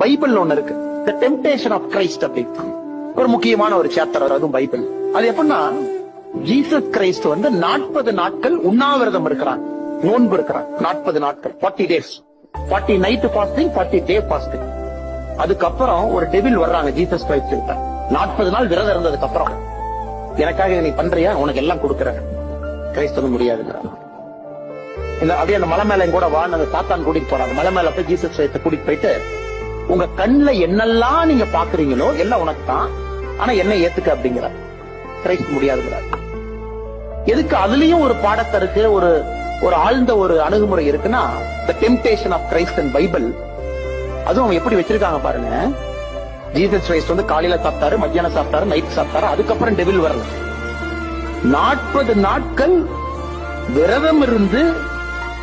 Bible ஒண்ணு இருக்கு. த temptation of Christ அப்படின்னு ஒரு முக்கியமான ஒரு சாப்டர் அதுவும் பைபிள். அது எப்படின்னா ஜீசஸ் கிரைஸ்ட் வந்து நாற்பது நாட்கள் உண்ணாவிரதம் இருக்கிறான் நோன்பு இருக்கிறான் நாற்பது நாட்கள். Forty days forty night fasting forty day fasting அதுக்கப்புறம் ஒரு டெபில் வர்றாங்க ஜீசஸ் கிரைஸ்ட் கிட்ட. நாற்பது நாள் விரதம் இருந்ததுக்கு அப்புறம் எனக்காக நீ பண்றியா? உனக்கு எல்லாம் கொடுக்குறேன். கிரைஸ்ட் வந்து முடியாதுங்கிறான் இந்த அப்படியே அந்த மலை மேல கூட வா அந்த சாத்தான் கூட்டிட்டு போறாங்க மலை மேல போய் ஜீசஸ் கிரைஸ்ட கூட்டிட்டு போயிட்டு உங்க கண்ணுல என்னெல்லாம் நீங்க பாக்குறீங்களோ எல்லாம் உனக்கு தான் ஆனா என்ன ஏத்துக்க அப்படிங்கிற. கிரைஸ்ட் முடியாதுங்கிறார். எதுக்கு அதுலயும் ஒரு பாடத்தை இருக்கு? ஒரு ஒரு ஆழ்ந்த ஒரு அணுகுமுறை இருக்குன்னா the temptation of Christ and Bible அதுவும் அவங்க எப்படி வச்சிருக்காங்க பாருங்க. ஜீசஸ் கிரைஸ்ட் வந்து காலையில சாப்பிட்டாரு மத்தியானம் சாப்பிட்டாரு நைட் சாப்பிட்டாரு அதுக்கப்புறம் டெவில் வரல. நாற்பது நாட்கள் விரதம் இருந்து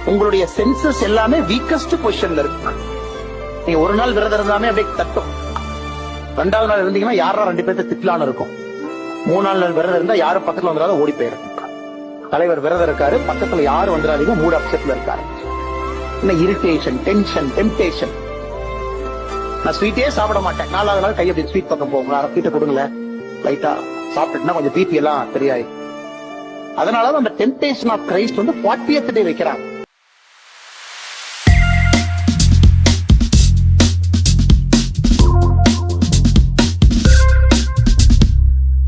உங்களுடைய சென்சஸ் எல்லாமே வீக்கஸ்ட் பொசிஷன்ல இருக்கு நீங்க ஒரு நாள் விரதம் இருந்தாமே அப்படியே தட்டும். ரெண்டாவது நாள் இருந்தீங்கன்னா யாரா ரெண்டு பேர்த்த திட்டலான்னு இருக்கும். மூணாவது நாள் விரதம் இருந்தா யாரும் பக்கத்துல வந்துடாத ஓடி போயிடும் தலைவர் விரதம் இருக்காரு பக்கத்துல யாரும் வந்துடாதீங்க மூட் அப்செட்ல இருக்காரு. என்ன இரிட்டேஷன் டென்ஷன் டெம்டேஷன் நான் ஸ்வீட்டே சாப்பிட மாட்டேன். நாலாவது நாள் கை அப்படி ஸ்வீட் பக்கம் போகும். அரை ஸ்வீட்டை கொடுங்களேன். லைட்டா சாப்பிட்டுட்டுனா கொஞ்சம் பிபி எல்லாம் தெரியாது அதனால அந்த டெம்டேஷன் ஆஃப் கிரைஸ்ட் வந்து 40th டே வைக்கிறாங்க